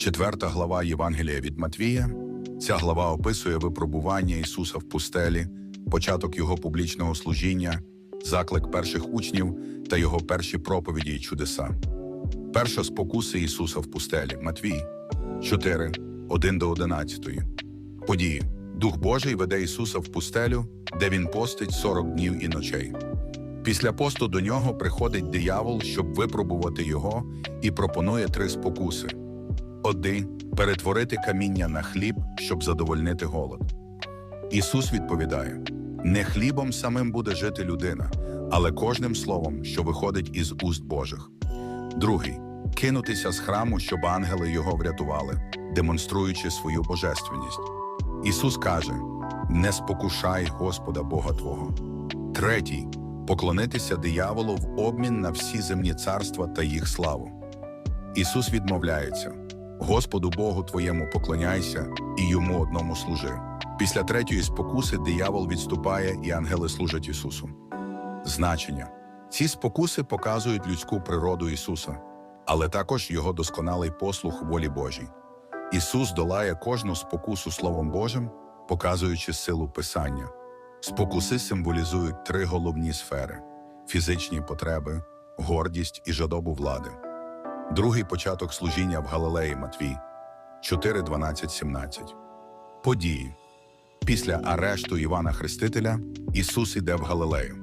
Четверта глава Євангелія від Матвія. Ця глава описує випробування Ісуса в пустелі, початок його публічного служіння, заклик перших учнів та його перші проповіді й чудеса. Перша спокуси Ісуса в пустелі Матвій 4, 1 до 11. Події. Дух Божий веде Ісуса в пустелю, де Він постить 40 днів і ночей. Після посту до нього приходить диявол, щоб випробувати його, і пропонує три спокуси. Один перетворити каміння на хліб, щоб задовольнити голод. Ісус відповідає: не хлібом самим буде жити людина, але кожним словом, що виходить із уст Божих. Другий кинутися з храму, щоб ангели його врятували, демонструючи свою божественність. Ісус каже: Не спокушай Господа Бога Твого. Третій поклонитися дияволу в обмін на всі земні царства та їх славу. Ісус відмовляється: Господу Богу твоєму поклоняйся і йому одному служи. Після третьої спокуси диявол відступає, і ангели служать Ісусу. Значення ці спокуси показують людську природу Ісуса, але також його досконалий послух волі Божій. Ісус долає кожну спокусу Словом Божим, показуючи силу Писання. Спокуси символізують три головні сфери: фізичні потреби, гордість і жадобу влади. Другий початок служіння в Галилеї Матвій 4, 12, 17. Події. Після арешту Івана Хрестителя Ісус іде в Галилею.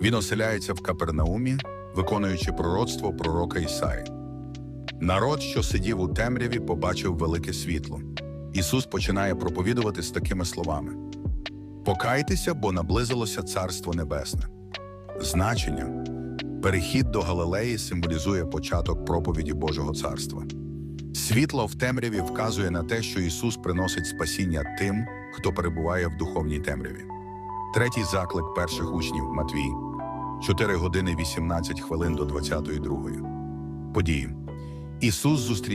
Він оселяється в Капернаумі, виконуючи пророцтво пророка Ісаї. Народ, що сидів у темряві, побачив велике світло. Ісус починає проповідувати з такими словами: Покайтеся, бо наблизилося Царство Небесне. Значення перехід до Галилеї символізує початок проповіді Божого царства. Світло в темряві вказує на те, що Ісус приносить спасіння тим, хто перебуває в духовній темряві. Третій заклик перших учнів Матвій 4 години 18 хвилин до 22. Події. Ісус зустрічає